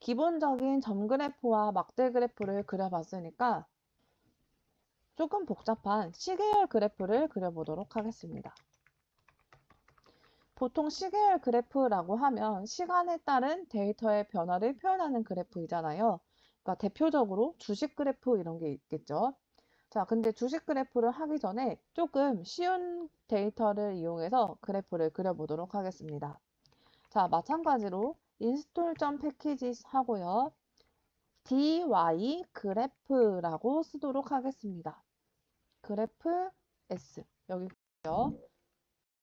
기본적인 점 그래프와 막대 그래프를 그려봤으니까 조금 복잡한 시계열 그래프를 그려보도록 하겠습니다. 보통 시계열 그래프라고 하면 시간에 따른 데이터의 변화를 표현하는 그래프이잖아요. 그러니까 대표적으로 주식 그래프 이런 게 있겠죠. 자, 근데 주식 그래프를 하기 전에 조금 쉬운 데이터를 이용해서 그래프를 그려보도록 하겠습니다. 자, 마찬가지로 install.packages 하고요. dy 그래프라고 쓰도록 하겠습니다. 그래프 s 여기 있고요.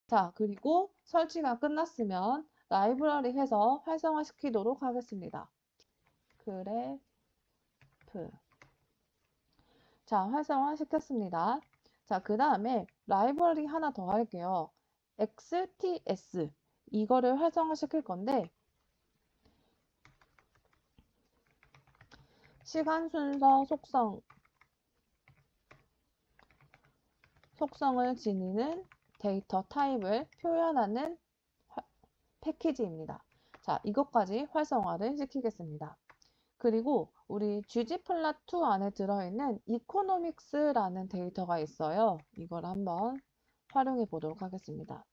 자, 그리고 설치가 끝났으면 라이브러리 해서 활성화 시키도록 하겠습니다. 그래프. 자, 활성화 시켰습니다. 자, 그 다음에 라이브러리 하나 더 할게요. XTS. 이거를 활성화 시킬 건데, 시간 순서 속성, 속성을 지니는 데이터 타입을 표현하는 패키지입니다. 자, 이것까지 활성화를 시키겠습니다. 그리고 우리 ggplot2 안에 들어있는 economics라는 데이터가 있어요. 이걸 한번 활용해 보도록 하겠습니다.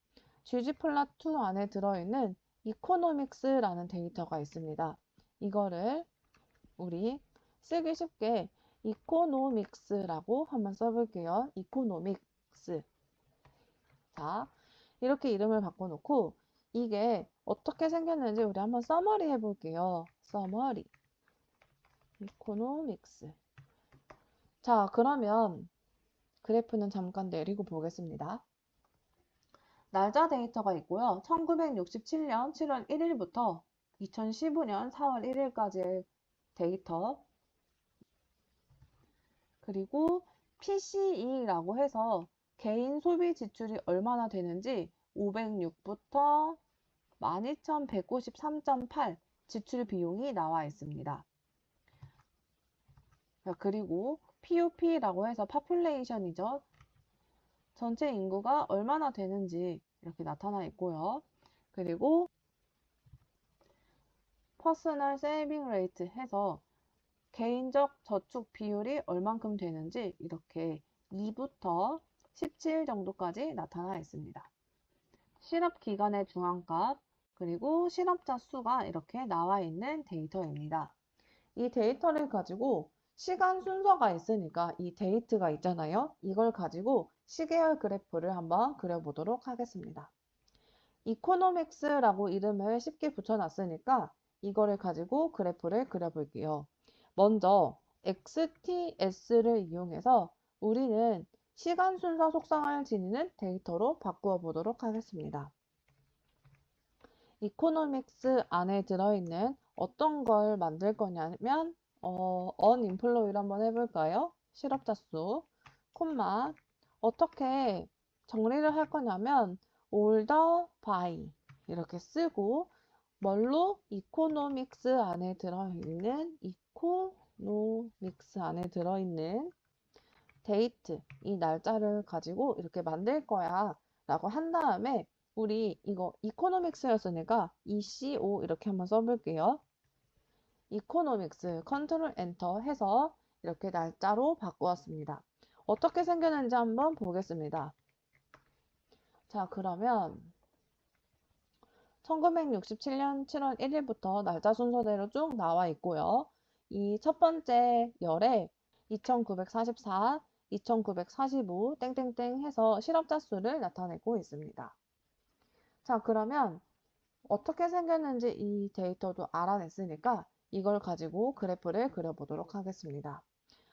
ggplot2 안에 들어있는 economics라는 데이터가 있습니다. 이거를 우리 쓰기 쉽게 economics라고 한번 써볼게요. economics. 자, 이렇게 이름을 바꿔놓고 이게 어떻게 생겼는지 우리 한번 써머리 해볼게요. 써머리. economics. 자, 그러면 그래프는 잠깐 내리고 보겠습니다. 날짜 데이터가 있고요. 1967년 7월 1일부터 2015년 4월 1일까지의 데이터 그리고 PCE라고 해서 개인 소비 지출이 얼마나 되는지 506부터 12,193.8 지출 비용이 나와 있습니다. 그리고 POP라고 해서 파퓰레이션이죠. 전체 인구가 얼마나 되는지 이렇게 나타나 있고요. 그리고 퍼스널 세이빙 레이트 해서 개인적 저축 비율이 얼만큼 되는지 이렇게 2부터 17 정도까지 나타나 있습니다. 실업 기간의 중앙값 그리고 실업자 수가 이렇게 나와 있는 데이터입니다. 이 데이터를 가지고 시간 순서가 있으니까 이 데이트가 있잖아요. 이걸 가지고 시계열 그래프를 한번 그려보도록 하겠습니다. 이코노믹스라고 이름을 쉽게 붙여놨으니까 이거를 가지고 그래프를 그려볼게요. 먼저 XTS를 이용해서 우리는 시간 순서 속성을 지니는 데이터로 바꾸어 보도록 하겠습니다. 이코노믹스 안에 들어있는 어떤 걸 만들 거냐면 어, unemployed 한번 해볼까요? 실업자 수, 콤마 어떻게 정리를 할 거냐면 older by 이렇게 쓰고 뭘로 economics 안에 들어있는 economics 안에 들어있는 데이트, 이 날짜를 가지고 이렇게 만들 거야 라고 한 다음에 우리 이거 이코노믹스였으니까 ECO 이렇게 한번 써볼게요. 이코노믹스 컨트롤 엔터 해서 이렇게 날짜로 바꾸었습니다. 어떻게 생겼는지 한번 보겠습니다. 자 그러면 1967년 7월 1일부터 날짜 순서대로 쭉 나와 있고요. 이 첫 번째 열에 2944, 2945 땡땡땡 해서 실업자 수를 나타내고 있습니다. 자, 그러면 어떻게 생겼는지 이 데이터도 알아냈으니까 이걸 가지고 그래프를 그려보도록 하겠습니다.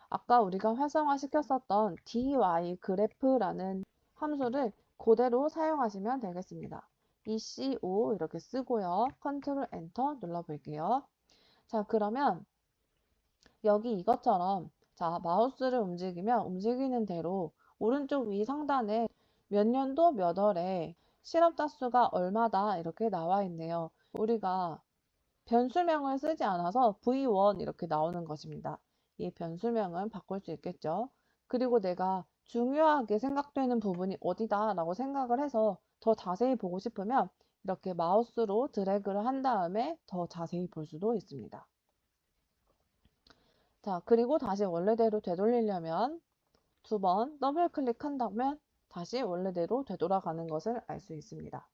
아까 우리가 활성화 시켰었던 dy 그래프라는 함수를 그대로 사용하시면 되겠습니다. ECO 이렇게 쓰고요. 컨트롤 엔터 눌러볼게요. 자, 그러면 여기 이것처럼 자, 마우스를 움직이면 움직이는 대로 오른쪽 위 상단에 몇 년도 몇 월에 실업 자 수가 얼마다 이렇게 나와 있네요. 우리가 변수명을 쓰지 않아서 V1 이렇게 나오는 것입니다. 이 변수명은 바꿀 수 있겠죠. 그리고 내가 중요하게 생각되는 부분이 어디다 라고 생각을 해서 더 자세히 보고 싶으면 이렇게 마우스로 드래그를 한 다음에 더 자세히 볼 수도 있습니다. 자, 그리고 다시 원래대로 되돌리려면 두 번 더블 클릭한다면 다시 원래대로 되돌아가는 것을 알 수 있습니다.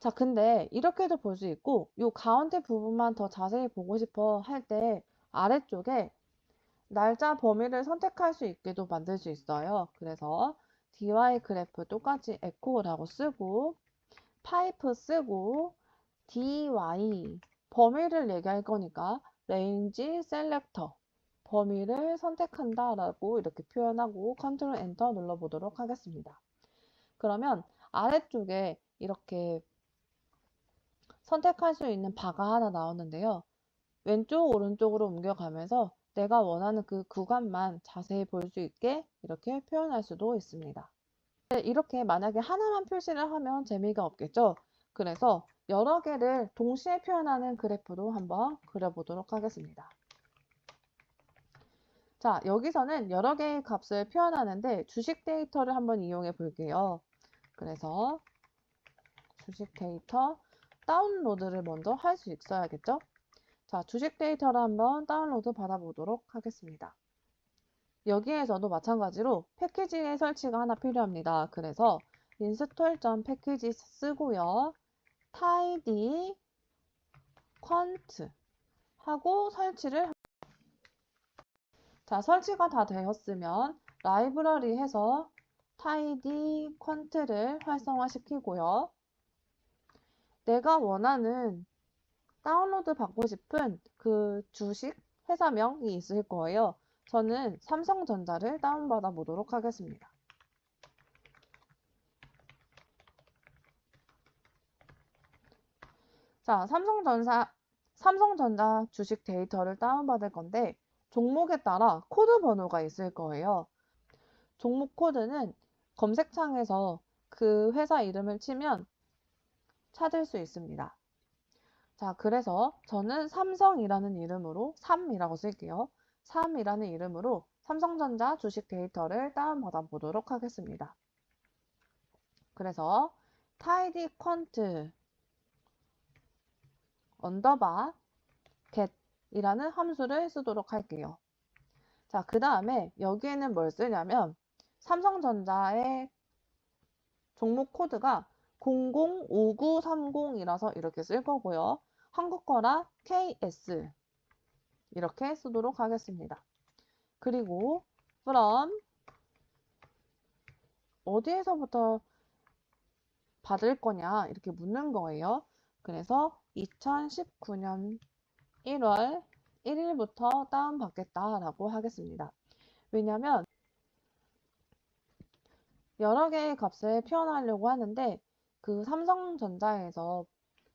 자, 근데 이렇게도 볼 수 있고 이 가운데 부분만 더 자세히 보고 싶어 할 때 아래쪽에 날짜 범위를 선택할 수 있게도 만들 수 있어요. 그래서 dy 그래프 똑같이 에코라고 쓰고 파이프 쓰고 dy 범위를 얘기할 거니까 range selector 범위를 선택한다 라고 이렇게 표현하고 컨트롤 엔터 눌러보도록 하겠습니다. 그러면 아래쪽에 이렇게 선택할 수 있는 바가 하나 나오는데요. 왼쪽 오른쪽으로 옮겨가면서 내가 원하는 그 구간만 자세히 볼 수 있게 이렇게 표현할 수도 있습니다. 네, 이렇게 만약에 하나만 표시를 하면 재미가 없겠죠? 그래서 여러 개를 동시에 표현하는 그래프도 한번 그려보도록 하겠습니다. 자, 여기서는 여러 개의 값을 표현하는데 주식 데이터를 한번 이용해 볼게요. 그래서 주식 데이터 다운로드를 먼저 할 수 있어야겠죠? 자, 주식 데이터를 한번 다운로드 받아보도록 하겠습니다. 여기에서도 마찬가지로 패키지의 설치가 하나 필요합니다. 그래서 install.package 쓰고요. Tidy quant 하고 설치를 자, 설치가 다 되었으면 라이브러리 해서 tidy quant를 활성화시키고요. 내가 원하는 다운로드 받고 싶은 그 주식 회사명이 있을 거예요. 저는 삼성전자를 다운받아 보도록 하겠습니다. 자, 삼성전자, 삼성전자 주식 데이터를 다운받을 건데 종목에 따라 코드 번호가 있을 거예요. 종목 코드는 검색창에서 그 회사 이름을 치면 찾을 수 있습니다. 자, 그래서 저는 삼성이라는 이름으로 3이라고 쓸게요. 3이라는 이름으로 삼성전자 주식 데이터를 다운받아 보도록 하겠습니다. 그래서 tidy quant 언더바 get 이라는 함수를 쓰도록 할게요. 자, 그 다음에 여기에는 뭘 쓰냐면 삼성전자의 종목 코드가 005930이라서 이렇게 쓸 거고요. 한국 거라 KS 이렇게 쓰도록 하겠습니다. 그리고 from 어디에서부터 받을 거냐 이렇게 묻는 거예요. 그래서 2019년 1월 1일부터 다운받겠다라고 하겠습니다. 왜냐하면 여러 개의 값을 표현하려고 하는데 그 삼성전자에서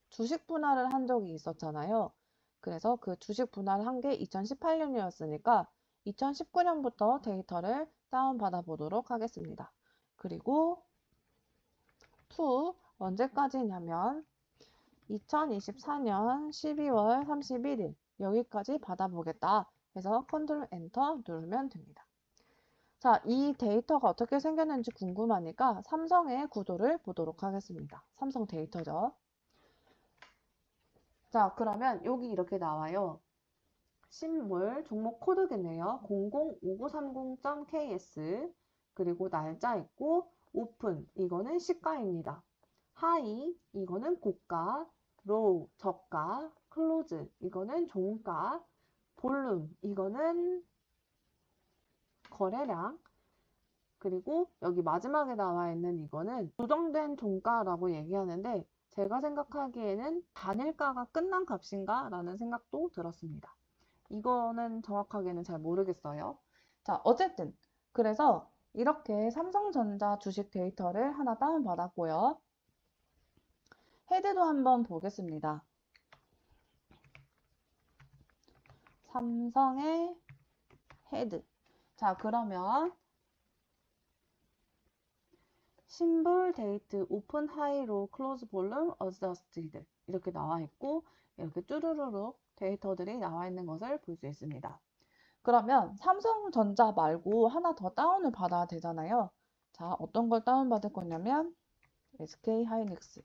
주식 분할을 한 적이 있었잖아요. 그래서 그 주식 분할을 한게 2018년이었으니까 2019년부터 데이터를 다운받아 보도록 하겠습니다. 그리고 to 언제까지냐면 2024년 12월 31일 여기까지 받아보겠다 해서 컨트롤 엔터 누르면 됩니다. 자, 이 데이터가 어떻게 생겼는지 궁금하니까 삼성의 구도를 보도록 하겠습니다. 삼성 데이터죠. 자, 그러면 여기 이렇게 나와요. 신물 종목 코드겠네요. 005930.ks 그리고 날짜 있고 오픈 이거는 시가입니다. 하이 이거는 고가, 로우 저가, 클로즈 이거는 종가, 볼륨 이거는 거래량 그리고 여기 마지막에 나와 있는 이거는 조정된 종가라고 얘기하는데 제가 생각하기에는 단일가가 끝난 값인가 라는 생각도 들었습니다. 이거는 정확하게는 잘 모르겠어요. 자, 어쨌든 그래서 이렇게 삼성전자 주식 데이터를 하나 다운받았고요. 헤드도 한번 보겠습니다. 삼성의 헤드. 자, 그러면 심볼 데이트 오픈 하이로 클로즈 볼륨 어저스티드 이렇게 나와 있고 이렇게 쭈루루룩 데이터들이 나와 있는 것을 볼 수 있습니다. 그러면 삼성전자 말고 하나 더 다운을 받아야 되잖아요. 자, 어떤 걸 다운받을 거냐면 SK 하이닉스,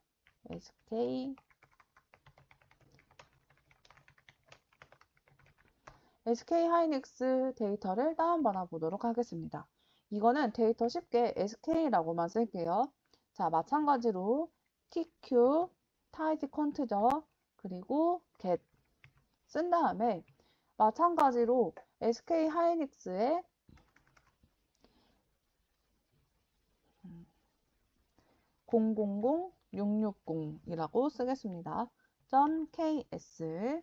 SK SK 하이닉스 데이터를 다운받아 보도록 하겠습니다. 이거는 데이터 쉽게 SK라고만 쓸게요. 자, 마찬가지로 TQ, 타이드 컨트저, 그리고 get 쓴 다음에 마찬가지로 SK 하이닉스의 000660이라고 쓰겠습니다. .ks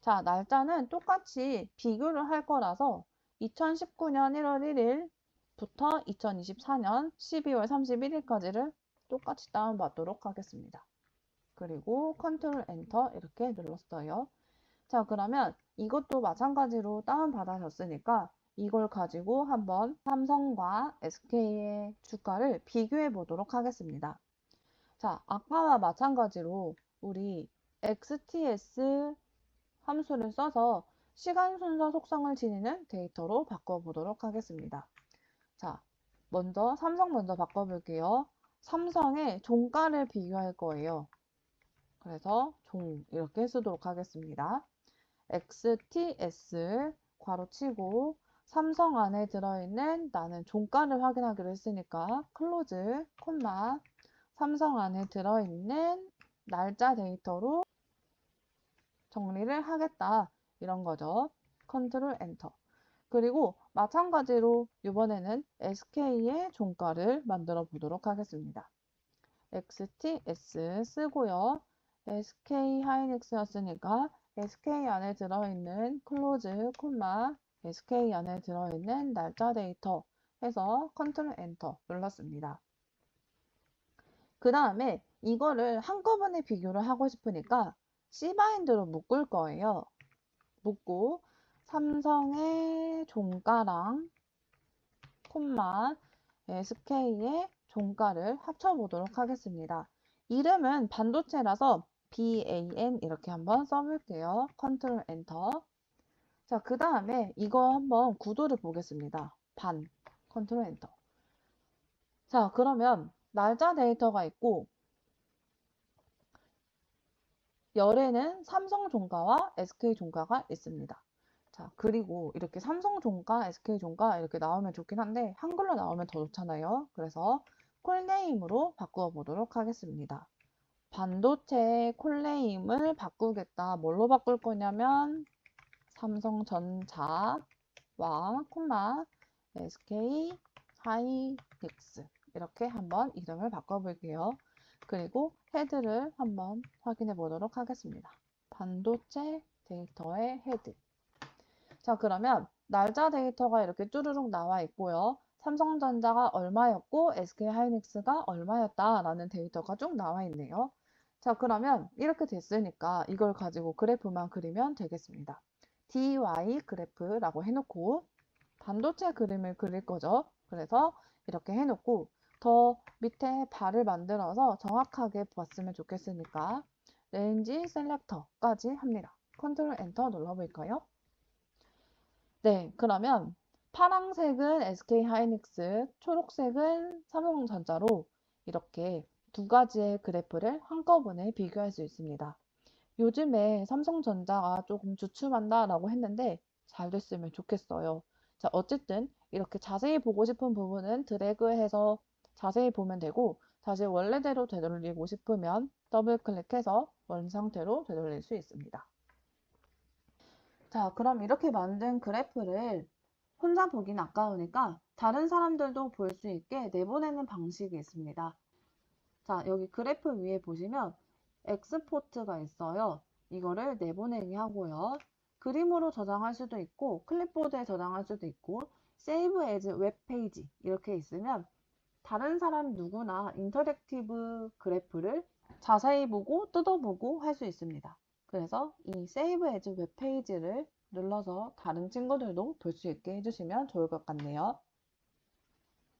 자, 날짜는 똑같이 비교를 할 거라서 2019년 1월 1일부터 2024년 12월 31일까지를 똑같이 다운받도록 하겠습니다. 그리고 컨트롤 엔터 이렇게 눌렀어요. 자, 그러면 이것도 마찬가지로 다운받아졌으니까 이걸 가지고 한번 삼성과 SK의 주가를 비교해 보도록 하겠습니다. 자, 아까와 마찬가지로 우리 XTS 함수를 써서 시간 순서 속성을 지니는 데이터로 바꿔보도록 하겠습니다. 자, 먼저 삼성 먼저 바꿔볼게요. 삼성의 종가를 비교할 거예요. 그래서 종 이렇게 쓰도록 하겠습니다. XTS 괄호 치고 삼성 안에 들어있는 나는 종가를 확인하기로 했으니까 클로즈 콤마 삼성 안에 들어있는 날짜 데이터로 정리를 하겠다 이런 거죠. 컨트롤 엔터 그리고 마찬가지로 이번에는 SK의 종가를 만들어 보도록 하겠습니다. XTS 쓰고요. SK 하이닉스였으니까 SK 안에 들어있는 클로즈 콤마 SK 안에 들어있는 날짜 데이터 해서 컨트롤 엔터 눌렀습니다. 그 다음에 이거를 한꺼번에 비교를 하고 싶으니까 C바인드로 묶을 거예요. 묶고 삼성의 종가랑 콤마 SK의 종가를 합쳐보도록 하겠습니다. 이름은 반도체라서 BAN 이렇게 한번 써볼게요. 컨트롤 엔터. 자, 그 다음에 이거 한번 구도를 보겠습니다. 반, 컨트롤 엔터. 자, 그러면 날짜 데이터가 있고 열에는 삼성 종가와 SK 종가가 있습니다. 자, 그리고 이렇게 삼성 종가, SK 종가 이렇게 나오면 좋긴 한데 한글로 나오면 더 좋잖아요. 그래서 콜네임으로 바꾸어 보도록 하겠습니다. 반도체 콜네임을 바꾸겠다. 뭘로 바꿀 거냐면 삼성전자와 콤마 SK 하이닉스 이렇게 한번 이름을 바꿔볼게요. 그리고 헤드를 한번 확인해 보도록 하겠습니다. 반도체 데이터의 헤드. 자, 그러면 날짜 데이터가 이렇게 쭈루룩 나와 있고요. 삼성전자가 얼마였고 SK 하이닉스가 얼마였다라는 데이터가 쭉 나와 있네요. 자, 그러면 이렇게 됐으니까 이걸 가지고 그래프만 그리면 되겠습니다. DY 그래프라고 해놓고 반도체 그림을 그릴 거죠. 그래서 이렇게 해놓고 더 밑에 발을 만들어서 정확하게 봤으면 좋겠으니까 레인지 셀렉터까지 합니다. 컨트롤 엔터 눌러볼까요? 네, 그러면 파랑색은 SK 하이닉스, 초록색은 삼성전자로 이렇게 두 가지의 그래프를 한꺼번에 비교할 수 있습니다. 요즘에 삼성전자가 조금 주춤한다라고 했는데 잘 됐으면 좋겠어요. 자, 어쨌든 이렇게 자세히 보고 싶은 부분은 드래그해서 자세히 보면 되고 다시 원래대로 되돌리고 싶으면 더블 클릭해서 원 상태로 되돌릴 수 있습니다. 자, 그럼 이렇게 만든 그래프를 혼자 보긴 아까우니까 다른 사람들도 볼 수 있게 내보내는 방식이 있습니다. 자, 여기 그래프 위에 보시면 엑스포트가 있어요. 이거를 내보내기 하고요. 그림으로 저장할 수도 있고 클립보드에 저장할 수도 있고 세이브 에즈 웹페이지 이렇게 있으면 다른 사람 누구나 인터랙티브 그래프를 자세히 보고 뜯어보고 할 수 있습니다. 그래서 이 세이브 에즈 웹페이지를 눌러서 다른 친구들도 볼 수 있게 해주시면 좋을 것 같네요.